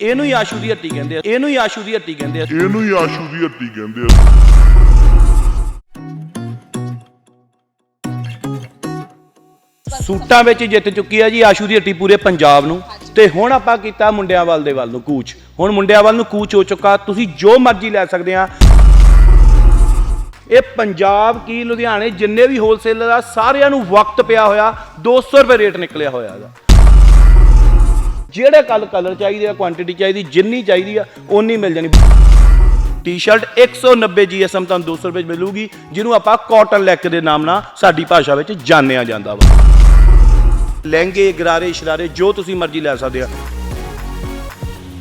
ਇਹਨੂੰ ਹੀ ਆਸ਼ੂ ਦੀ ਹੱਟੀ ਕਹਿੰਦੇ ਆ ਇਹਨੂੰ ਹੀ ਆਸ਼ੂ ਦੀ ਹੱਟੀ ਕਹਿੰਦੇ ਆ। ਇਹਨੂੰ ਹੀ ਆਸ਼ੂ ਦੀ ਹੱਟੀ ਕਹਿੰਦੇ ਆ। ਸੂਟਾਂ ਵਿੱਚ ਜਿੱਤ ਚੁੱਕੀ ਆ ਜੀ ਆਸ਼ੂ ਦੀ ਹੱਟੀ ਪੂਰੇ ਪੰਜਾਬ ਨੂੰ। ਤੇ ਹੁਣ ਆਪਾਂ ਕੀਤਾ ਮੁੰਡਿਆਂ ਵੱਲ ਦੇ ਵੱਲ ਨੂੰ ਕੂਚ। ਹੁਣ ਮੁੰਡਿਆਂ ਵੱਲ ਨੂੰ ਕੂਚ ਹੋ ਚੁੱਕਾ ਤੁਸੀਂ ਜੋ ਮਰਜ਼ੀ ਲੈ ਸਕਦੇ ਆ। ਇਹ ਪੰਜਾਬ ਕੀ ਲੁਧਿਆਣੇ ਜਿੰਨੇ ਵੀ ਹੋਲਸੇਲਰ ਆ ਸਾਰਿਆਂ ਨੂੰ ਵਕਤ ਪਿਆ ਹੋਇਆ 200 ਰੁਪਏ ਰੇਟ ਨਿਕਲਿਆ ਹੋਇਆ ਇਹਦਾ ਜਿਹੜੇ ਕੱਲ ਕਲਰ ਚਾਹੀਦੇ ਆ ਕੁਆਂਟੀਟੀ ਚਾਹੀਦੀ, ਜਿੰਨੀ ਚਾਹੀਦੀ ਆ, ਓਨੀ ਮਿਲ ਜਾਣੀ। ਟੀ-ਸ਼ਰਟ 190 GSM ਤੁਹਾਨੂੰ 200 ਰੁਪਏ 'ਚ ਮਿਲੂਗੀ, ਜਿਹਨੂੰ ਆਪਾਂ ਕਾਟਨ ਲੈਕ ਦੇ ਨਾਮ ਨਾਲ ਸਾਡੀ ਭਾਸ਼ਾ ਵਿੱਚ ਜਾਣਿਆ ਜਾਂਦਾ ਵਾ। ਲਹਿੰਗੇ, ਗਰਾਰੇ, ਸ਼ਰਾਰੇ, ਜੋ ਤੁਸੀਂ ਮਰਜ਼ੀ ਲੈ ਸਕਦੇ ਆ।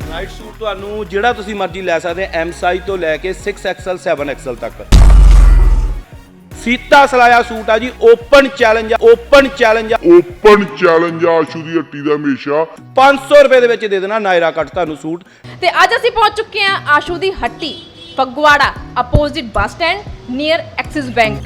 ਨਾਈਟ ਸੂਟ ਤੁਹਾਨੂੰ ਜਿਹੜਾ ਤੁਸੀਂ ਮਰਜ਼ੀ ਲੈ ਸਕਦੇ ਆ ਐਮ ਸਾਈਜ਼ ਤੋਂ ਲੈ ਕੇ 6XL 7XL ਤੱਕ। ਸੀਤਾ ਸਲਾਇਆ ਸੂਟ ਆ ਜੀ ਓਪਨ ਚੈਲੰਜ ਆ ਓਪਨ ਚੈਲੰਜ ਆ। ਓਪਨ ਚੈਲੰਜ ਆ ਆਸ਼ੂ ਦੀ ਹੱਟੀ ਦਾ ਹਮੇਸ਼ਾ। 500 ਰੁਪਏ ਦੇ ਵਿੱਚ ਦੇ ਦੇਣਾ ਨਾਇਰਾ ਕੱਟ ਤੁਹਾਨੂੰ ਸੂਟ। ਤੇ ਅੱਜ ਅਸੀਂ ਪਹੁੰਚ ਚੁੱਕੇ ਹਾਂ ਆਸ਼ੂ ਦੀ ਹੱਟੀ Phagwara opposite bus stand near Axis bank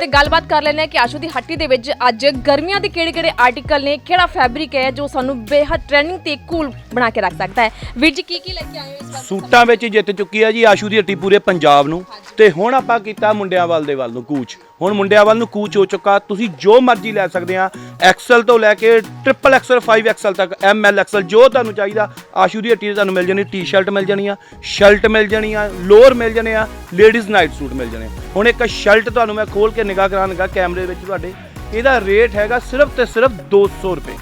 ਤੇ ਗੱਲਬਾਤ ਕਰ ਲੈਂਦੇ ਹਾਂ ਕਿ ਆਸ਼ੂ ਦੀ ਹੱਟੀ ਦੇ ਵਿੱਚ ਅੱਜ ਗਰਮੀਆਂ ਦੇ ਕਿਹੜੇ-ਕਿਹੜੇ ਆਰਟੀਕਲ ਨੇ ਕਿਹੜਾ ਫੈਬਰਿਕ ਹੈ ਜੋ ਸਾਨੂੰ ਬੇਹੱਦ ਟ੍ਰੈਂਡਿੰਗ ਤੇ ਕੂਲ ਬਣਾ ਕੇ ਰੱਖ ਸਕਦਾ ਹੈ। ਵੀਰ ਜੀ ਕੀ ਕੀ ਲੈ ਕੇ ਆਏ ਹੋ ਇਸ ਵਾਰ ਸੂਟਾਂ ਵਿੱਚ ਜਿੱਤ ਚੁੱਕੀ ਆ ਜੀ ਆਸ਼ੂ ਦੀ ਹੱਟੀ ਪੂਰੇ ਪੰਜਾਬ ਨੂੰ ਤੇ ਹੁਣ ਆਪਾਂ ਕੀਤਾ ਮੁੰਡਿਆਂ ਵੱਲ ਦੇ ਵੱਲ ਨੂੰ ਕੂਚ। ਹੁਣ ਮੁੰਡਿਆਂ ਵੱਲ ਨੂੰ ਕੂਚ ਹੋ ਚੁੱਕਾ, ਤੁਸੀਂ ਜੋ ਮਰਜ਼ੀ ਲੈ ਸਕਦੇ ਆ ਐਕਸਲ ਤੋਂ ਲੈ ਕੇ ਟ੍ਰਿਪਲ ਐਕਸਲ 5 ਐਕਸਲ ਤੱਕ ਐਮ ਐਲ ਐਕਸਲ ਜੋ ਤੁਹਾਨੂੰ ਚਾਹੀਦਾ, ਆਸ਼ੂ ਦੀ ਹੱਟੀ ਤੇ ਤੁਹਾਨੂੰ ਮਿਲ ਜਾਣੀ ਟੀ-ਸ਼ਰਟ ਮਿਲ ਜਾਣੀ ਆ ਸ਼ਰਟ ਮਿਲ ਜਾਣੀ ਆ, ਲੋਅਰ ਮਿਲ ਜਾਣੇ ਆ ਲੇਡੀਜ਼ ਨਾਈਟ ਸੂਟ ਮਿਲ ਜਾਣੇ ਹੁਣ ਇੱਕ ਸ਼ਰਟ ਤੁਹਾਨੂੰ ਮੈਂ ਖੋਲ ਕੇ ਨਿਗਾਹ ਕਰਾਂਗਾ ਕੈਮਰੇ ਵਿੱਚ ਤੁਹਾਡੇ, ਇਹਦਾ ਰੇਟ ਹੈਗਾ ਸਿਰਫ ਤੇ ਸਿਰਫ 200 ਰੁਪਏ।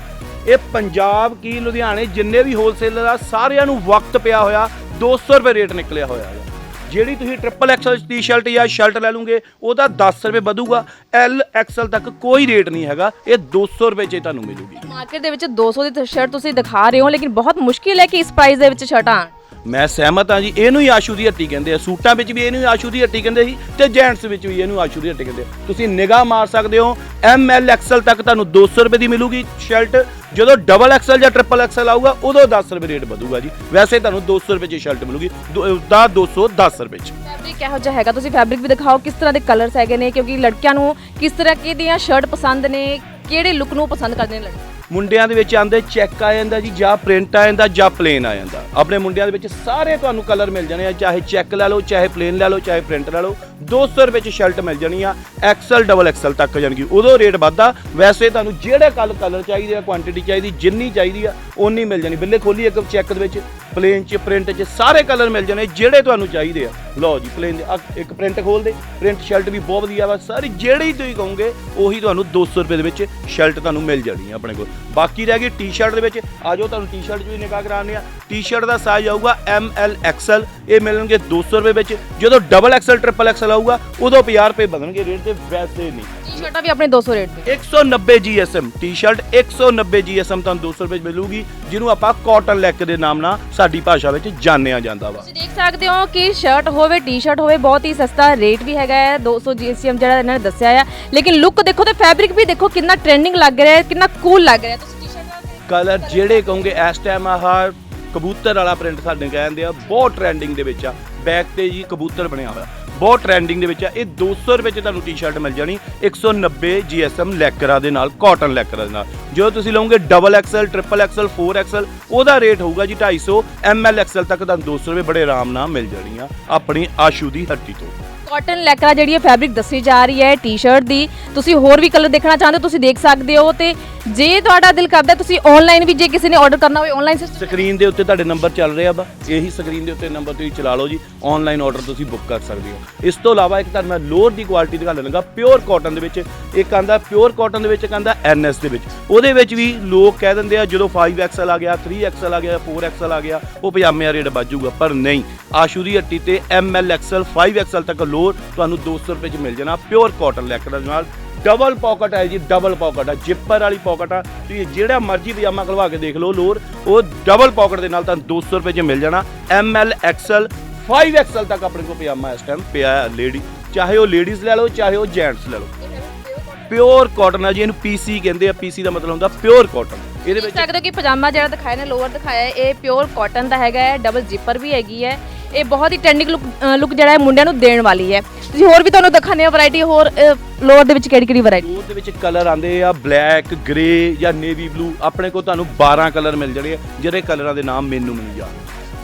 ਇਹ ਪੰਜਾਬ ਕੀ ਲੁਧਿਆਣੇ ਜਿੰਨੇ ਵੀ ਹੋਲਸੇਲਰ ਆ, ਸਾਰਿਆਂ ਨੂੰ ਵਕਤ ਪਿਆ ਹੋਇਆ 200 ਰੁਪਏ ਰੇਟ ਨਿਕਲਿਆ ਹੋਇਆ। ਜਿਹੜੀ ਤੁਸੀਂ ਟ੍ਰਿਪਲ ਐਕਸਲ ਟੀ-ਸ਼ਰਟ ਜਾਂ ਸ਼ਰਟ ਲੈ ਲਓਗੇ, ਉਹਦਾ 10 ਰੁਪਏ ਵਧੂਗਾ। ਐਲ ਐਕਸਲ ਤੱਕ ਕੋਈ ਰੇਟ ਨਹੀਂ ਹੈਗਾ। ਇਹ 200 ਰੁਪਏ 'ਚ ਤੁਹਾਨੂੰ ਮਿਲੂਗੀ। ਮਾਰਕੀਟ ਦੇ ਵਿੱਚ 200 ਦੀ ਸ਼ਰਟ ਤੁਸੀਂ ਦਿਖਾ ਰਹੇ ਹੋ, ਲੇਕਿਨ ਬਹੁਤ ਮੁਸ਼ਕਿਲ ਹੈ ਕਿ ਇਸ ਪ੍ਰਾਈਸ ਦੇ ਵਿੱਚ ਸ਼ਰਟਾਂ ਆਉਣ। ਮੈਂ ਸਹਿਮਤ ਹਾਂ ਜੀ, ਇਹਨੂੰ ਹੀ ਆਸ਼ੂ ਦੀ ਹੱਟੀ ਕਹਿੰਦੇ ਆ। ਸੂਟਾਂ ਵਿੱਚ ਵੀ ਇਹਨੂੰ ਹੀ ਆਸ਼ੂ ਦੀ ਹੱਟੀ ਕਹਿੰਦੇ ਸੀ ਤੇ ਜੈਂਟਸ ਵਿੱਚ ਵੀ ਇਹਨੂੰ ਆਸ਼ੂ ਦੀ ਹੱਟੀ ਕਹਿੰਦੇ ਤੁਸੀਂ ਨਿਗਾਹ ਮਾਰ ਸਕਦੇ ਹੋ, ਐਮ ਐਲ ਐਕਸਲ ਤੱਕ ਤੁਹਾਨੂੰ 200 ਰੁਪਏ ਦੀ ਮਿਲੂਗੀ ਸ਼ਰਟ। ਜਦੋਂ ਡਬਲ ਐਕਸਲ ਜਾਂ ਟ੍ਰਿਪਲ ਐਕਸਲ ਆਊਗਾ, ਉਦੋਂ 10 ਰੁਪਏ ਰੇਟ ਵਧੂਗਾ ਜੀ। ਵੈਸੇ ਤੁਹਾਨੂੰ 200 ਰੁਪਏ 'ਚ ਸ਼ਰਟ ਮਿਲੂਗੀ, ਦੋ- ਦਾ 210 ਰੁਪਏ 'ਚ। ਫੈਬਰਿਕ ਇਹੋ ਜਿਹਾ ਹੈਗਾ? ਤੁਸੀਂ ਫੈਬਰਿਕ ਵੀ ਦਿਖਾਓ, ਕਿਸ ਤਰ੍ਹਾਂ ਦੇ ਕਲਰਸ ਹੈਗੇ ਨੇ, ਕਿਉਂਕਿ ਲੜਕਿਆਂ ਨੂੰ ਕਿਸ ਤਰ੍ਹਾਂ ਦੀਆਂ ਸ਼ਰਟ ਪਸੰਦ ਨੇ, ਕਿਹੜੇ ਲੁੱਕ ਨੂੰ ਪਸੰਦ ਕਰਦੇ ਨੇ ਲੜਕੇ? ਮੁੰਡਿਆਂ ਦੇ ਵਿੱਚ ਆਂਦੇ ਚੈੱਕ ਆ ਜਾਂਦਾ ਜੀ, ਜਾਂ ਪ੍ਰਿੰਟ ਆ ਜਾਂਦਾ, ਜਾਂ ਪਲੇਨ ਆ ਜਾਂਦਾ। ਆਪਣੇ ਮੁੰਡਿਆਂ ਦੇ ਵਿੱਚ ਸਾਰੇ ਤੁਹਾਨੂੰ ਕਲਰ ਮਿਲ ਜਾਣੇ ਆ, ਚਾਹੇ ਚੈੱਕ ਲੈ ਲਓ, ਚਾਹੇ ਪਲੇਨ ਲੈ ਲਓ, ਚਾਹੇ ਪ੍ਰਿੰਟ ਲੈ ਲਓ। 200 ਰੁਪਏ ਚ ਸ਼ਰਟ ਮਿਲ ਜਾਣੀ ਆ ਐਕਸਲ ਡਬਲ ਐਕਸਲ ਤੱਕ ਜਾਣਗੀ। ਉਦੋਂ ਰੇਟ ਵੱਧਦਾ। ਵੈਸੇ ਤੁਹਾਨੂੰ ਜਿਹੜੇ ਕੱਲ ਕਲਰ ਚਾਹੀਦੇ ਆ ਕੁਆਂਟੀਟੀ ਚਾਹੀਦੀ, ਜਿੰਨੀ ਚਾਹੀਦੀ ਆ, ਓਨੀ ਮਿਲ ਜਾਣੀ। ਬਿੱਲੇ ਖੋਲੀ ਇੱਕ ਚੈੱਕ ਦੇ ਵਿੱਚ। ਪਲੇਨ ਚ ਪ੍ਰਿੰਟ ਚ ਸਾਰੇ ਕਲਰ ਮਿਲ ਜਾਣੇ ਜਿਹੜੇ ਤੁਹਾਨੂੰ ਚਾਹੀਦੇ ਆ। ਲਓ ਜੀ, ਪਲੇਨ ਇੱਕ ਪ੍ਰਿੰਟ ਖੋਲ ਦੇ। ਪ੍ਰਿੰਟ ਸ਼ਰਟ ਵੀ ਬਹੁਤ ਵਧੀਆ ਵਾ, ਸਾਰੀ ਜਿਹੜੀ ਤੁਸੀਂ ਕਹੋਗੇ, ਉਹੀ ਤੁਹਾਨੂੰ 200 ਰੁਪਏ ਦੇ ਵਿੱਚ ਸ਼ਰਟ ਤੁਹਾਨੂੰ ਮਿਲ ਜਾਣੀ ਆ ਆਪਣੇ ਕੋਲ। ਬਾਕੀ ਰਹਿ ਗਈ ਟੀ-ਸ਼ਰਟ ਦੇ ਵਿੱਚ। ਆਜੋ ਤੁਹਾਨੂੰ ਟੀ-ਸ਼ਰਟ 'ਚ ਵੀ ਨਿਗਾਹ ਕਰਾਉਂਦੇ ਆ। ਟੀ-ਸ਼ਰਟ ਦਾ ਸਾਈਜ਼ ਆਊਗਾ ਐਮ ਐਲ ਐਕਸਲ ਇਹ ਮਿਲਣਗੇ 200 ਰੁਪਏ ਵਿੱਚ। ਜਦੋਂ ਡਬਲ ਐਕਸਲ ਟ੍ਰਿਪਲ ਐਕਸਲ ਆਊਗਾ ਉਦੋਂ 50 ਰੁਪਏ ਵਧਣਗੇ ਰੇਟ ਤੇ ਵੈਸੇ ਨਹੀਂ। ਟੀ-ਸ਼ਰਟਾਂ ਵੀ ਆਪਣੇ 200 ਰੇਟ ਤੇ। 190 GSM ਟੀ-ਸ਼ਰਟ 190 GSM ਤੁਹਾਨੂੰ 200 ਰੁਪਏ ਮਿਲੂਗੀ ਜਿਹਨੂੰ ਆਪਾਂ ਕਾਟਨ ਲੈਕ ਦੇ ਨਾਮ ਨਾਲ ਸਾਡੀ ਭਾਸ਼ਾ ਵਿੱਚ ਜਾਣਿਆ ਜਾਂਦਾ ਵਾ। ਤੁਸੀਂ ਦੇਖ ਸਕਦੇ ਹੋ ਕਿ ਸ਼ਰਟ ਹੋਵੇ ਟੀ-ਸ਼ਰਟ ਹੋਵੇ ਬਹੁਤ ਹੀ ਸਸਤਾ ਰੇਟ ਵੀ ਹੈਗਾ ਹੈ। 200 GSM ਜਿਹੜਾ ਇਹਨਾਂ ਨੇ ਦੱਸਿਆ ਹੈ ਲੇਕਿਨ ਲੁੱਕ ਦੇਖੋ ਤੇ ਫੈਬਰਿਕ ਵੀ ਦੇਖੋ ਕਿੰਨਾ ਟ੍ਰੈਂਡਿੰਗ ਲੱਗ ਰਿਹਾ ਹੈ ਕਿੰਨਾ ਕੂਲ ਲੱਗ ਰਿਹਾ ਹੈ। ਤੁਸੀਂ ਟੀ-ਸ਼ਰਟ ਕਲਰ ਜਿਹੜੇ ਕਹੋਗੇ ਇਸ ਟਾਈਮ ਆਹ ਕਬੂਤਰ ਵਾਲਾ ਪ੍ਰਿੰਟ ਸਾਡੇ ਕਹਿੰਦੇ ਆ ਬਹੁਤ ਟ੍ਰੈਂਡਿੰਗ ਦੇ ਵਿੱਚ ਆ। ਬੈਕ ਤੇ ਜੀ ਕਬੂਤਰ ਬਣਿਆ ਹੋਇਆ। ਬਹੁਤ ਟ੍ਰੈਂਡਿੰਗ ਦੇ ਵਿੱਚ ਆ। ਇਹ 200 ਰੁਪਏ ਚ ਤੁਹਾਨੂੰ ਟੀ-ਸ਼ਰਟ ਮਿਲ ਜਾਣੀ। 190 GSM ਲੈਕਰਾ ਦੇ ਨਾਲ ਕਾਟਨ ਲੈਕਰਾ ਦੇ ਨਾਲ। ਜੋ ਤੁਸੀਂ ਲਓਗੇ double XL triple XL 4 XL ਉਹਦਾ ਰੇਟ ਹੋਊਗਾ ਜੀ 250 ML ਐਕਸਲ ਤੱਕ ਤੁਹਾਨੂੰ 200 ਰੁਪਏ ਬੜੇ ਆਰਾਮ ਨਾਲ ਮਿਲ ਜਾਣੀ ਆ ਆਪਣੀ ਆਸ਼ੂ ਦੀ ਹੱਟੀ ਤੋਂ। ਕਾਟਨ ਲੈਕਰਾ ਜਿਹੜੀ ਹੈ ਫੈਬਰਿਕ ਦੱਸੀ ਜਾ ਰਹੀ ਹੈ ਟੀ-ਸ਼ਰਟ ਦੀ। ਤੁਸੀਂ ਹੋਰ ਵੀ ਕਲਰ ਦੇਖਣਾ ਚਾਹੁੰਦੇ ਹੋ, ਤੁਸੀਂ ਦੇਖ ਸਕਦੇ ਹੋ ਤੇ ਜੇ ਤੁਹਾਡਾ ਦਿਲ ਕਰਦਾ ਤੁਸੀਂ ਆਨਲਾਈਨ ਵੀ ਜੇ ਕਿਸੇ ਨੇ ਆਰਡਰ ਕਰਨਾ ਹੋਵੇ ਆਨਲਾਈਨ ਸਿਸਟਮ ਸਕਰੀਨ ਦੇ ਉੱਤੇ ਤੁਹਾਡੇ ਨੰਬਰ ਚੱਲ ਰਿਹਾ ਵਾ ਇਹੀ ਸਕਰੀਨ ਦੇ ਉੱਤੇ ਨੰਬਰ ਤੁਸੀਂ ਚਲਾ ਲਓ ਜੀ। ਆਨਲਾਈਨ ਆਰਡਰ ਤੁਸੀਂ ਬੁੱਕ ਕਰ ਸਕਦੇ ਹੋ। ਇਸ ਤੋਂ ਇਲਾਵਾ ਇੱਕ ਤੁਹਾਨੂੰ ਮੈਂ ਲੋਅਰ ਦੀ ਕੁਆਲਿਟੀ ਦਿਖਾ ਲੈਣਾਗਾ ਪਿਓਰ ਕਾਟਨ ਦੇ ਵਿੱਚ ਇੱਕ ਆਂਦਾ ਪਿਓਰ ਕਾਟਨ ਦੇ ਵਿੱਚ ਇੱਕ ਆਂਦਾ ਐਨਐਸ ਦੇ ਵਿੱਚ। ਉਹਦੇ ਵਿੱਚ ਵੀ ਲੋਕ ਕਹਿ ਦਿੰਦੇ ਆ, ਜਦੋਂ 5XL ਆ ਗਿਆ 3XL ਆ ਗਿਆ 4XL ਆ ਗਿਆ, ਉਹ ਪਜਾਮੇ ਦਾ ਰੇਟ ਵੱਜੂਗਾ ਪਰ ਨਹੀਂ, ਆਸ਼ੂ ਦੀ ਹੱਟੀ ਤੇ MLXL 5XL ਤੱਕ ਲੋਅਰ ਤੁਹਾਨੂੰ 200 ਰੁਪਏ ਚ ਮਿਲ ਜਾਣਾ। ਪਿਓਰ ਕਾਟਨ ਲੈਕਰ ਨਾਲ ਡਬਲ ਪਾਕਟ ਹੈ ਜੀ ਡਬਲ ਪਾਕਟ ਹੈ ਜਿੱਪਰ ਵਾਲੀ ਪਾਕਟ ਆ। ਤੁਸੀਂ ਜਿਹੜਾ ਮਰਜ਼ੀ ਪਜਾਮਾ ਖਲਵਾ ਕੇ ਦੇਖ ਲਓ ਲੋਰ ਉਹ ਡਬਲ ਪਾਕਟ ਦੇ ਨਾਲ ਤੁਹਾਨੂੰ 200 ਰੁਪਏ 'ਚ ਮਿਲ ਜਾਣਾ। ਐਮ ਐਲ ਐਕਸਲ 5XL ਤੱਕ ਆਪਣੇ ਕੋਲ ਪਜਾਮਾ ਇਸ ਟਾਈਮ ਪਿਆ ਹੈ ਲੇਡੀ ਚਾਹੇ ਉਹ ਲੇਡੀਜ਼ ਲੈ ਲਓ ਚਾਹੇ ਉਹ ਜੈਂਟਸ ਲੈ ਲਓ। ਪਿਓਰ ਕਾਟਨ ਹੈ ਜੀ ਇਹਨੂੰ ਪੀਸੀ ਕਹਿੰਦੇ ਆ। ਪੀਸੀ ਦਾ ਮਤਲਬ ਹੁੰਦਾ ਪਿਓਰ ਕਾਟਨ ਇਹਦੇ ਵਿੱਚ ਸਕਦੇ ਕਿ ਪਜਾਮਾ ਜਿਹੜਾ ਦਿਖਾਇਆ ਨੇ ਲੋਅਰ ਦਿਖਾਇਆ ਹੈ ਇਹ ਪਿਓਰ ਕਾਟਨ ਦਾ ਹੈਗਾ ਹੈ ਡਬਲ ਜਿੱਪਰ ਵੀ ਹੈਗੀ ਹੈ। ਇਹ ਬਹੁਤ ਹੀ ਟ੍ਰੈਂਡਿੰਗ ਲੁੱਕ ਲੁੱਕ ਜਿਹੜਾ ਹੈ ਮੁੰਡਿਆਂ ਨੂੰ ਦੇਣ ਵਾਲੀ ਹੈ। ਤੁਸੀਂ ਹੋਰ ਵੀ ਤੁਹਾਨੂੰ ਦਿਖਾਣੇ ਆ ਵੈਰਾਈਟੀ ਹੋਰ ਲੋਅਰ ਦੇ ਵਿੱਚ ਕਿਹੜੀ ਕਿਹੜੀ ਵੈਰਾਈਟੀ ਲੋਅਰ ਦੇ ਵਿੱਚ ਕਲਰ ਆਂਦੇ ਆ ਬਲੈਕ ਗ੍ਰੇ ਜਾਂ ਨੇਵੀ ਬਲੂ ਆਪਣੇ ਕੋਲ ਤੁਹਾਨੂੰ 12 ਕਲਰ ਮਿਲ ਜਾਣੇ ਆ, ਜਿਹੜੇ ਕਲਰਾਂ ਦੇ ਨਾਮ ਮੈਨੂੰ ਮਿਲ ਜਾਣ।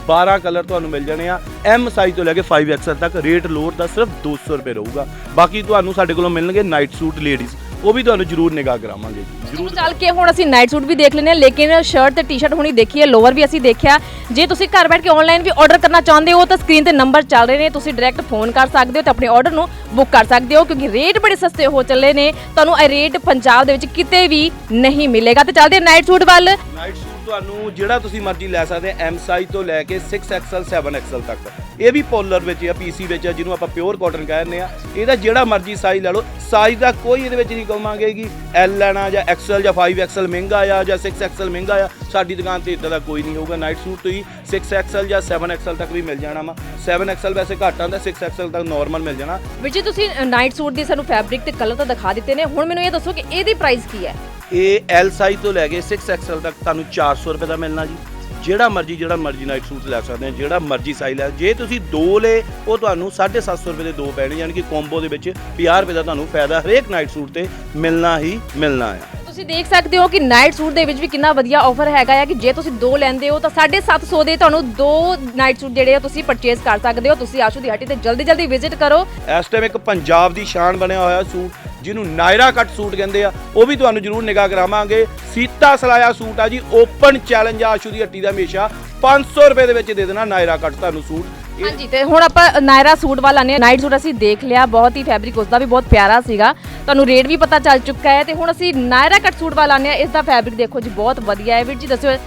12 ਕਲਰ ਤੁਹਾਨੂੰ ਮਿਲ ਜਾਣੇ ਆ। ਐਮ ਸਾਈਜ਼ ਤੋਂ ਲੈ ਕੇ 5XL ਤੱਕ ਰੇਟ ਲੋਅਰ ਦਾ ਸਿਰਫ 200 ਰੁਪਏ ਰਹੂਗਾ। ਬਾਕੀ ਤੁਹਾਨੂੰ ਸਾਡੇ ਕੋਲੋਂ ਮਿਲਣਗੇ ਨਾਈਟ ਸੂਟ ਲੇਡੀਜ਼ ਉਹ ਵੀ ਤੁਹਾਨੂੰ ਜ਼ਰੂਰ ਨਿਗਾਹ ਕਰਾਵਾਂਗੇ। ਜੀ ਜ਼ਰੂਰ। ਚੱਲ ਕੇ ਹੁਣ ਅਸੀਂ ਨਾਈਟ ਸੂਟ ਵੀ ਦੇਖ ਲੈਨੇ ਲੇਕਿਨ ਸ਼ਰਟ ਤੇ ਟੀ-ਸ਼ਰਟ ਹੁਣੀ ਦੇਖੀ ਹੈ ਲੋਅਰ ਵੀ ਅਸੀਂ ਦੇਖਿਆ। ਜੇ ਤੁਸੀਂ ਘਰ ਬੈਠ ਕੇ ਆਨਲਾਈਨ ਵੀ ਆਰਡਰ ਕਰਨਾ ਚਾਹੁੰਦੇ ਹੋ ਤਾਂ ਸਕਰੀਨ ਤੇ ਨੰਬਰ ਚੱਲ ਰਹੇ ਨੇ ਤੁਸੀਂ ਡਾਇਰੈਕਟ ਫੋਨ ਕਰ ਸਕਦੇ ਹੋ ਤੇ ਆਪਣੇ ਆਰਡਰ ਨੂੰ ਬੁੱਕ ਕਰ ਸਕਦੇ ਹੋ ਕਿਉਂਕਿ ਰੇਟ ਬੜੇ ਸਸਤੇ ਹੋ ਚੱਲੇ ਨੇ। ਤੁਹਾਨੂੰ ਇਹ ਰੇਟ ਪੰਜਾਬ ਦੇ ਵਿੱਚ ਕਿਤੇ ਵੀ ਨਹੀਂ ਮਿਲੇਗਾ। ਤੇ ਚੱਲਦੇ ਨਾਈਟ ਸੂਟ ਵੱਲ। ਨਾਈਟ ਤੁਹਾਨੂੰ ਜਿਹੜਾ ਤੁਸੀਂ ਮਰਜ਼ੀ ਲੈ ਸਕਦੇ ਆ ਐਮ ਸਾਈਜ਼ ਤੋਂ ਲੈ ਕੇ 6XL 7XL ਤੱਕ। ਇਹ ਵੀ ਪੋਲਰ ਵਿੱਚ ਆ ਪੀਸੀ ਵਿੱਚ ਆ ਜਿਹਨੂੰ ਆਪਾਂ ਪਿਓਰ ਕਾਟਨ ਕਹਿੰਦੇ ਆ। ਇਹਦਾ ਜਿਹੜਾ ਮਰਜ਼ੀ ਸਾਈਜ਼ ਲੈ ਲਓ ਸਾਈਜ਼ ਦਾ ਕੋਈ ਇਹਦੇ ਵਿੱਚ ਨਹੀਂ ਕਹਾਂਗੇ ਕਿ ਐਲ ਲੈਣਾ ਜਾਂ ਐਕਸਲ ਜਾਂ 5XL ਮਹਿੰਗਾ ਆ ਜਾਂ 6XL ਮਹਿੰਗਾ ਆ। ਸਾਡੀ ਦੁਕਾਨ ਤੇ ਇਦਾਂ ਦਾ ਕੋਈ ਨਹੀਂ ਹੋਊਗਾ। ਨਾਈਟ ਸੂਟ ਤੋਂ ਹੀ 6XL ਜਾਂ 7XL ਤੱਕ ਵੀ ਮਿਲ ਜਾਣਾ ਵਾ। 7XL ਵੈਸੇ ਘੱਟ ਆਉਂਦਾ 6XL ਤੱਕ ਨਾਰਮਲ ਮਿਲ ਜਾਣਾ। ਵਿੱਚ ਤੁਸੀਂ ਨਾਈਟ ਸੂਟ ਦੀ ਸਾਨੂੰ ਫੈਬਰਿਕ ਤੇ ਕਲਰ ਤਾਂ ਦਿਖਾ ਦਿੱਤੇ ਨੇ, ਹੁਣ ਮੈਨੂੰ ਇਹ ਦੱਸੋ ਕਿ ਇਹਦੀ ਪ੍ਰਾਈਸ ਕੀ ਹੈ? ਇਹ ਐਲ ਸਾਈਜ਼ ਤੋਂ ਲੈ ਕੇ 6XL ਤੱਕ ਤੁਹਾਨੂੰ 400 ਰੁਪਏ ਦਾ ਮਿਲਣਾ ਜੀ। ਜਿਹੜਾ ਮਰਜ਼ੀ ਜਿਹੜਾ ਮਰਜ਼ੀ ਨਾਈਟ ਸੂਟ ਲੈ ਸਕਦੇ ਆ ਜਿਹੜਾ ਮਰਜ਼ੀ ਸਾਈਜ਼ ਲੈ। ਜੇ ਤੁਸੀਂ ਦੋ ਲੇ ਉਹ ਤੁਹਾਨੂੰ 750 ਰੁਪਏ ਦੇ ਦੋ ਪੈਣੇ ਯਾਨੀ ਕਿ ਕੰਬੋ ਦੇ ਵਿੱਚ 50 ਰੁਪਏ ਦਾ ਤੁਹਾਨੂੰ ਫਾਇਦਾ ਹਰੇਕ ਨਾਈਟ ਸੂਟ ਤੇ ਮਿਲਣਾ ਹੀ ਮਿਲਣਾ ਆ। ਤੁਸੀਂ ਦੇਖ ਸਕਦੇ ਹੋ ਕਿ ਨਾਈਟ ਸੂਟ ਦੇ ਵਿੱਚ ਵੀ ਕਿੰਨਾ ਵਧੀਆ ਆਫਰ ਹੈਗਾ ਆ ਕਿ ਜੇ ਤੁਸੀਂ ਦੋ ਲੈਂਦੇ ਹੋ ਤਾਂ 750 ਦੇ ਤੁਹਾਨੂੰ ਦੋ ਨਾਈਟ ਸੂਟ ਜਿਹੜੇ ਆ ਤੁਸੀਂ ਪਰਚੇਸ ਕਰ ਸਕਦੇ ਹੋ। ਤੁਸੀਂ ਆਸ਼ੂ ਦੀ ਹੱਟੀ ਤੇ ਜਲਦੀ ਜਲਦੀ ਵਿਜ਼ਿਟ ਕਰੋ। ਇਸ ਟਾਈਮ ਇੱਕ ਪੰਜਾਬ ਦੀ ਸ਼ਾਨ ਬਣਿਆ ਹੋਇਆ ਸੂਟ ਜਿਹਨੂੰ ਨਾਇਰਾ ਕੱਟ ਸੂਟ ਕਹਿੰਦੇ ਆ ਉਹ ਵੀ ਤੁਹਾਨੂੰ ਜ਼ਰੂਰ ਨਿਗਾਹ ਕਰਾਵਾਂਗੇ। ਸੀਤਾ ਸਲਾਇਆ ਸੂਟ ਆ ਜੀ ਓਪਨ ਚੈਲੰਜ ਆ ਆਸ਼ੂ ਦੀ ਹੱਟੀ ਦਾ ਹਮੇਸ਼ਾ। 500 ਰੁਪਏ ਦੇ ਵਿੱਚ ਦੇ ਦੇਣਾ ਨਾਇਰਾ ਕੱਟ ਤੁਹਾਨੂੰ ਸੂਟ। ਹਾਂਜੀ ਤੇ ਹੁਣ ਆਪਾਂ ਨਾਇਰਾ ਸੂਟ ਵਾਲਾ ਨੇ ਨਾਈਟ ਸੂਟ ਅਸੀਂ ਦੇਖ ਲਿਆ ਬਹੁਤ ਹੀ ਫੈਬਰਿਕ ਉਸਦਾ ਵੀ ਬਹੁਤ ਪਿਆਰਾ ਸੀਗਾ। ਤੁਹਾਨੂੰ ਰੇਟ ਵੀ ਪਤਾ ਚੱਲ ਚੁੱਕਾ ਹੈ ਤੇ ਹੁਣ ਅਸੀਂ ਨਾਇਰਾ ਕੱਟ ਸੂਟ ਵਾਲਾ ਨੇ ਇਸ ਦਾ ਫੈਬਰਿਕ ਦੇਖੋ ਜੀ ਬਹੁਤ ਵਧੀਆ ਹੈ। ਵੀਰ ਜੀ ਦੱਸਿਓ।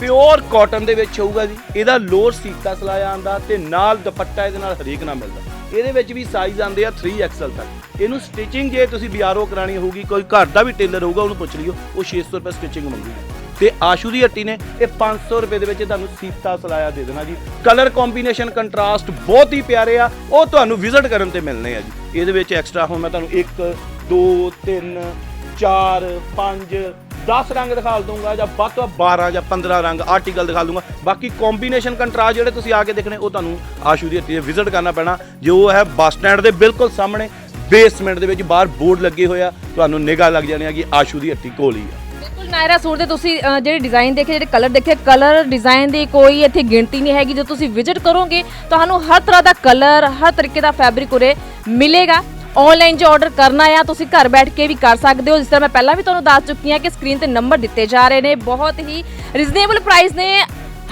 ਪਿਓਰ ਕਾਟਨ ਦੇ ਵਿੱਚ ਹੋਊਗਾ ਜੀ ਇਹਦਾ ਲੋਅਰ ਸੀਤਾ ਸਲਾਇਆ ਆਂਦਾ ਤੇ ਨਾਲ ਦੁਪੱਟਾ ਇਹਦੇ ਨਾਲ ਹਰੇਕ ਨਾਲ ਮਿਲਦਾ। ਇਹਦੇ ਵਿੱਚ ਵੀ ਸਾਈਜ਼ ਆਂਦੇ ਆ 3XL ਤੱਕ। ਇਹਨੂੰ ਸਟਿਚਿੰਗ ਜੇ ਤੁਸੀਂ ਬਿਆਰੋ ਕਰਾਣੀ ਹੋਊਗੀ, ਕੋਈ ਘਰ ਦਾ ਵੀ ਟੇਲਰ ਹੋਊਗਾ, ਉਹਨੂੰ ਪੁੱਛ ਲਿਓ, ਉਹ 600 ਰੁਪਏ ਸਟਿਚਿੰਗ ਮੰਗੂਗਾ। ਤੇ ਆਸ਼ੂ ਦੀ ਹੱਟੀ ਨੇ ਇਹ 500 ਰੁਪਏ ਦੇ ਵਿੱਚ ਤੁਹਾਨੂੰ ਸੀਤਾ ਸਲਾਇਆ ਦੇ ਦੇਣਾ ਜੀ। ਕਲਰ ਕੰਬੀਨੇਸ਼ਨ ਕੰਟਰਾਸਟ ਬਹੁਤ ਹੀ ਪਿਆਰੇ ਆ, ਉਹ ਤੁਹਾਨੂੰ ਵਿਜ਼ਿਟ ਕਰਨ ਤੇ ਮਿਲਨੇ ਆ ਜੀ। ਇਹਦੇ ਵਿੱਚ ਐਕਸਟਰਾ ਹੁਣ ਮੈਂ ਤੁਹਾਨੂੰ 1 2 3 4 5 10 ਰੰਗ ਦਿਖਾ ਦੂੰਗਾ ਜਾਂ ਵੱਧ ਤੋਂ ਵੱਧ 12 ਜਾਂ 15 ਰੰਗ ਆਰਟੀਕਲ ਦਿਖਾ ਦੂੰਗਾ ਬਾਕੀ ਕੰਬੀਨੇਸ਼ਨ ਕੰਟਰਾਸਟ ਜਿਹੜੇ ਤੁਸੀਂ ਆ ਕੇ ਦੇਖਣੇ, ਉਹ ਤੁਹਾਨੂੰ ਆਸ਼ੂ ਦੀ ਹੱਟੀ ਤੇ ਵਿਜ਼ਿਟ ਕਰਨਾ ਪੈਣਾ। ਜੋ ਹੈ ਬੱਸ ਸਟੈਂਡ ਦੇ ਬਿਲਕੁਲ ਸਾਹਮਣੇ ਬੇਸਮੈਂਟ ਦੇ ਵਿੱਚ ਬਾਹਰ ਬੋਰਡ ਲੱਗੇ ਹੋਇਆ ਤੁਹਾਨੂੰ ਨਿਗਾਹ ਲੱਗ ਜਾਣੀ ਹੈ ਕਿ ਆਸ਼ੂ ਦੀ ਹੱਟੀ ਕੋਲ ਹੀ ਆ। ਬਿਲਕੁਲ ਨਾਇਰਾ ਸੂਟ ਦੇ ਤੁਸੀਂ ਜਿਹੜੇ ਡਿਜ਼ਾਈਨ ਦੇਖੇ, ਜਿਹੜੇ ਕਲਰ ਦੇਖੇ ਕਲਰ ਡਿਜ਼ਾਈਨ ਦੀ ਕੋਈ ਇੱਥੇ ਗਿਣਤੀ ਨਹੀਂ ਹੈਗੀ। ਜਦੋਂ ਤੁਸੀਂ ਵਿਜ਼ਿਟ ਕਰੋਗੇ, ਤੁਹਾਨੂੰ ਹਰ ਤਰ੍ਹਾਂ ਦਾ ਕਲਰ ਹਰ ਤਰੀਕੇ ਦਾ ਫੈਬਰਿਕ ਉਰੇ ਮਿਲੇਗਾ। ਆਨਲਾਈਨ ਜੋ ਆਰਡਰ ਕਰਨਾ ਆ, ਤੁਸੀਂ ਘਰ ਬੈਠ ਕੇ ਵੀ ਕਰ ਸਕਦੇ ਹੋ। ਜਿਸ ਤਰ੍ਹਾਂ ਮੈਂ ਪਹਿਲਾਂ ਵੀ ਤੁਹਾਨੂੰ ਦੱਸ ਚੁੱਕੀ ਹਾਂ ਕਿ ਸਕਰੀਨ ਤੇ ਨੰਬਰ ਦਿੱਤੇ ਜਾ ਰਹੇ ਨੇ। ਬਹੁਤ ਹੀ ਰੀਜ਼ਨੇਬਲ ਪ੍ਰਾਈਸ ਨੇ।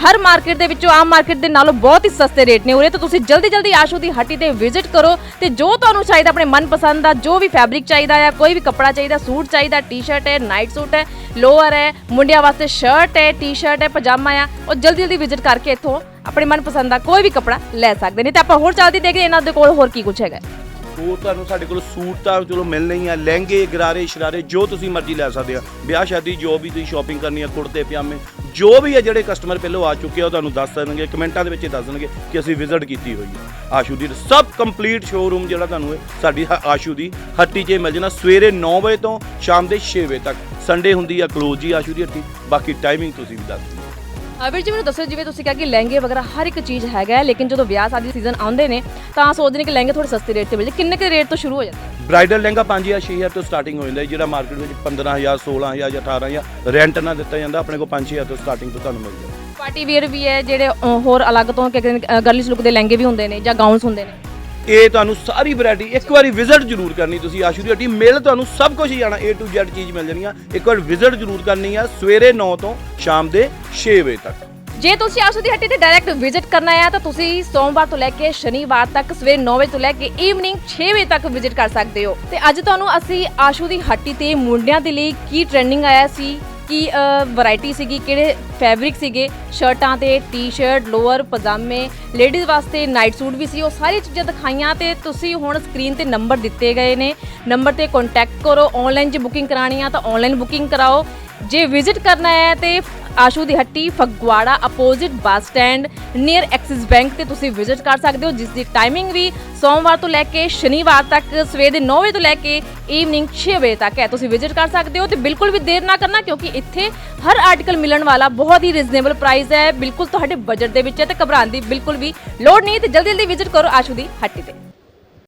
ਹਰ ਮਾਰਕੀਟ ਦੇ ਵਿੱਚੋਂ ਆਮ ਮਾਰਕੀਟ ਦੇ ਨਾਲੋਂ ਬਹੁਤ ਹੀ ਸਸਤੇ ਰੇਟ ਨੇ ਉਰੇ। ਤਾਂ ਤੁਸੀਂ ਜਲਦੀ ਜਲਦੀ ਆਸ਼ੂ ਦੀ ਹੱਟੀ ਤੇ ਵਿਜ਼ਿਟ ਕਰੋ ਤੇ ਜੋ ਤੁਹਾਨੂੰ ਚਾਹੀਦਾ, ਆਪਣੇ ਮਨਪਸੰਦ ਦਾ ਜੋ ਵੀ ਫੈਬਰਿਕ ਚਾਹੀਦਾ ਆ, ਕੋਈ ਵੀ ਕੱਪੜਾ ਚਾਹੀਦਾ, ਸੂਟ ਚਾਹੀਦਾ ਟੀ-ਸ਼ਰਟ ਹੈ ਨਾਈਟ ਸੂਟ ਹੈ ਲੋਅਰ ਹੈ, ਮੁੰਡਿਆਂ ਵਾਸਤੇ ਸ਼ਰਟ ਹੈ ਟੀ-ਸ਼ਰਟ ਹੈ, ਪਜਾਮਾ ਆ, ਉਹ ਜਲਦੀ ਜਲਦੀ ਵਿਜ਼ਿਟ ਕਰਕੇ ਇੱਥੋਂ ਆਪਣੇ ਮਨਪਸੰਦ ਦਾ ਕੋਈ ਵੀ ਕੱਪੜਾ ਲੈ ਸਕਦੇ ਨੇ। ਤੇ ਆਪਾਂ ਹੋਰ ਚੱਲਦੀ ਦੇਖਦੇ ਇਹਨਾਂ ਦੇ ਕੋਲ ਹੋਰ ਕੀ ਕੁਝ ਹੈਗਾ ਹੋਰ ਤੁਹਾਨੂੰ ਸਾਡੇ ਕੋਲ ਸੂਟ ਤਾਂ ਚਲੋ ਮਿਲਣੇ ਹੀ ਆ, ਲਹਿੰਗੇ, ਗਰਾਰੇ, ਸ਼ਰਾਰੇ, ਜੋ ਤੁਸੀਂ ਮਰਜ਼ੀ ਲੈ ਸਕਦੇ ਆ। ਵਿਆਹ ਸ਼ਾਦੀ ਜੋ ਵੀ ਤੁਸੀਂ ਸ਼ਾਪਿੰਗ ਕਰਨੀ ਆ, ਕੁੜਤੇ, ਪਜਾਮੇ, ਜੋ ਵੀ ਆ ਜਿਹੜੇ ਕਸਟਮਰ ਪਹਿਲੋਂ ਆ ਚੁੱਕੇ ਆ, ਉਹ ਤੁਹਾਨੂੰ ਦੱਸ ਦੇਣਗੇ, ਕਮੈਂਟਾਂ ਦੇ ਵਿੱਚ ਦੱਸ ਦੇਣਗੇ ਕਿ ਅਸੀਂ ਵਿਜ਼ਿਟ ਕੀਤੀ ਹੋਈ ਹੈ ਆਸ਼ੂ ਦੀ ਸਭ ਕੰਪਲੀਟ ਸ਼ੋਰੂਮ ਜਿਹੜਾ ਤੁਹਾਨੂੰ ਇਹ ਸਾਡੀ ਹ- ਆਸ਼ੂ ਦੀ ਹੱਟੀ 'ਚ ਮਿਲ ਜਾਣਾ ਸਵੇਰੇ 9 ਵਜੇ ਤੋਂ ਸ਼ਾਮ ਦੇ 6 ਵਜੇ ਤੱਕ। ਸੰਡੇ ਹੁੰਦੀ ਆ ਕਲੋਜ਼ ਜੀ ਆਸ਼ੂ ਦੀ ਹੱਟੀ, ਬਾਕੀ ਟਾਈਮਿੰਗ ਤੁਸੀਂ ਵੀ ਦੱਸ ਦਿਓ। ਅਹ ਵੀਰ ਜੀ ਮੈਨੂੰ ਦੱਸੋ ਜਿਵੇਂ ਤੁਸੀਂ ਕਿਹਾ ਕਿ ਲਹਿੰਗੇ ਵਗੈਰਾ ਹਰ ਇੱਕ ਚੀਜ਼ ਹੈਗਾ ਹੈ, ਲੇਕਿਨ ਜਦੋਂ ਵਿਆਹ ਸ਼ਾਦੀ ਸੀਜ਼ਨ ਆਉਂਦੇ ਨੇ ਤਾਂ ਸੋਚਦੇ ਨੇ ਕਿ ਲਹਿੰਗੇ ਥੋੜੇ ਸਸਤੇ ਰੇਟ ਤੇ ਮਿਲ ਜਾਣ। ਕਿੰਨੇ ਕੁ ਰੇਟ ਤੋਂ ਸ਼ੁਰੂ ਹੋ ਜਾਂਦੇ ਬ੍ਰਾਈਡਲ ਲਹਿੰਗਾ 5000 6000 ਤੋਂ ਸਟਾਰਟਿੰਗ ਹੋ ਜਾਂਦਾ ਹੈ, ਜਿਹੜਾ ਮਾਰਕੀਟ ਵਿੱਚ 15000 16000 ਜਾਂ 18000 ਰੈਂਟ ਨਾਲ ਦਿੱਤਾ ਜਾਂਦਾ ਆਪਣੇ ਕੋਲ 5000 ਤੋਂ ਸਟਾਰਟਿੰਗ ਤੋਂ ਤੁਹਾਨੂੰ ਮਿਲ ਜਾਂਦਾ। ਪਾਰਟੀ ਵੇਅਰ ਵੀ ਹੈ ਜਿਹੜੇ ਹੋਰ ਅਲੱਗ ਤੋਂ ਕਿ ਗਰਲਿਸ਼ ਲੁੱਕ ਦੇ ਲਹਿੰਗੇ ਵੀ ਹੁੰਦੇ ਨੇ ਜਾਂ ਗਾਊਨਸ ਹੁੰਦੇ ਨੇ। ਇਹ ਤੁਹਾਨੂੰ ਸਾਰੀ ਵੈਰਾਈਟੀ ਇੱਕ ਵਾਰੀ ਵਿਜ਼ਿਟ ਜ਼ਰੂਰ ਕਰਨੀ ਤੁਸੀਂ, ਆਸ਼ੂ ਹੱਟੀ। ਮਿਲ ਤੁਹਾਨੂੰ ਸਭ ਕੁਝ ਹੀ ਆਣਾ A to Z ਚੀਜ਼ ਮਿਲ ਜਾਣੀ ਆ। ਇੱਕ ਵਾਰ ਵਿਜ਼ਿਟ ਜ਼ਰੂਰ ਕਰਨੀ ਆ, ਸਵੇਰੇ 9 ਤੋਂ ਸ਼ਾਮ ਦੇ 6 ਵਜੇ ਤੱਕ। ਜੇ ਤੁਸੀਂ ਆਸ਼ੂ ਦੀ ਹੱਟੀ ਤੇ ਡਾਇਰੈਕਟ ਵਿਜ਼ਿਟ ਕਰਨਾ ਹੈ ਤਾਂ ਤੁਸੀਂ ਸੋਮਵਾਰ ਤੋਂ ਲੈ ਕੇ ਸ਼ਨੀਵਾਰ ਤੱਕ, ਸਵੇਰ 9 ਵਜੇ ਤੋਂ ਲੈ ਕੇ ਈਵਨਿੰਗ 6 ਵਜੇ ਤੱਕ ਵਿਜ਼ਿਟ ਕਰ ਸਕਦੇ ਹੋ। ਤੇ ਅੱਜ ਤੁਹਾਨੂੰ ਅਸੀਂ ਆਸ਼ੂ ਦੀ ਹੱਟੀ ਤੇ ਮੁੰਡਿਆਂ ਦੇ ਲਈ ਕੀ ਟ੍ਰੈਂਡਿੰਗ ਆਇਆ ਸੀ ਕੀ ਵੈਰਾਈਟੀ ਸੀਗੀ, ਕਿਹੜੇ ਫੈਬਰਿਕ ਸੀਗੇ? ਸ਼ਰਟਾਂ ਤੇ ਟੀ-ਸ਼ਰਟ ਲੋਅਰ ਪਜਾਮੇ ਲੇਡੀਜ਼ ਵਾਸਤੇ ਨਾਈਟ ਸੂਟ ਵੀ ਸੀ, ਉਹ ਸਾਰੀ ਚੀਜ਼ਾਂ ਦਿਖਾਈਆਂ ਤੇ ਤੁਸੀਂ ਹੁਣ ਸਕਰੀਨ ਤੇ ਨੰਬਰ ਦਿੱਤੇ ਗਏ ਨੇ। ਨੰਬਰ ਤੇ ਕੰਟੈਕਟ ਕਰੋ ਆਨਲਾਈਨ ਜੇ ਬੁਕਿੰਗ ਕਰਾਣੀ ਆ ਤਾਂ ਆਨਲਾਈਨ ਬੁਕਿੰਗ ਕਰਾਓ। ਜੇ ਵਿਜ਼ਿਟ ਕਰਨਾ ਹੈ ਤੇ ਆਸ਼ੂ ਦੀ ਹੱਟੀ Phagwara opposite bus stand near Axis Bank ਤੇ ਤੁਸੀਂ ਵਿਜ਼ਿਟ ਕਰ ਸਕਦੇ ਹੋ ਜਿਸ ਦੀ ਟਾਈਮਿੰਗ ਵੀ ਸੋਮਵਾਰ ਤੋਂ ਲੈ ਕੇ ਸ਼ਨੀਵਾਰ ਤੱਕ, ਸਵੇਰ ਦੇ 9 ਵਜੇ ਤੋਂ ਲੈ ਕੇ ਈਵਨਿੰਗ 6 ਵਜੇ ਤੱਕ ਹੈ। ਤੁਸੀਂ ਵਿਜ਼ਿਟ ਕਰ ਸਕਦੇ ਹੋ ਤੇ ਬਿਲਕੁਲ ਵੀ ਦੇਰ ਨਾ ਕਰਨਾ, ਕਿਉਂਕਿ ਇੱਥੇ ਹਰ ਆਰਟੀਕਲ ਮਿਲਣ ਵਾਲਾ ਬਹੁਤ ਹੀ ਰੀਜ਼ਨੇਬਲ ਪ੍ਰਾਈਸ ਹੈ। ਬਿਲਕੁਲ ਤੁਹਾਡੇ ਬਜਟ ਦੇ ਵਿੱਚ ਹੈ ਤੇ ਘਬਰਾਉਣ ਦੀ ਬਿਲਕੁਲ ਵੀ ਲੋੜ ਨਹੀਂ ਤੇ ਜਲਦੀ ਜਲਦੀ ਵਿਜ਼ਿਟ ਕਰੋ ਆਸ਼ੂ ਦੀ ਹੱਟੀ ਤੇ।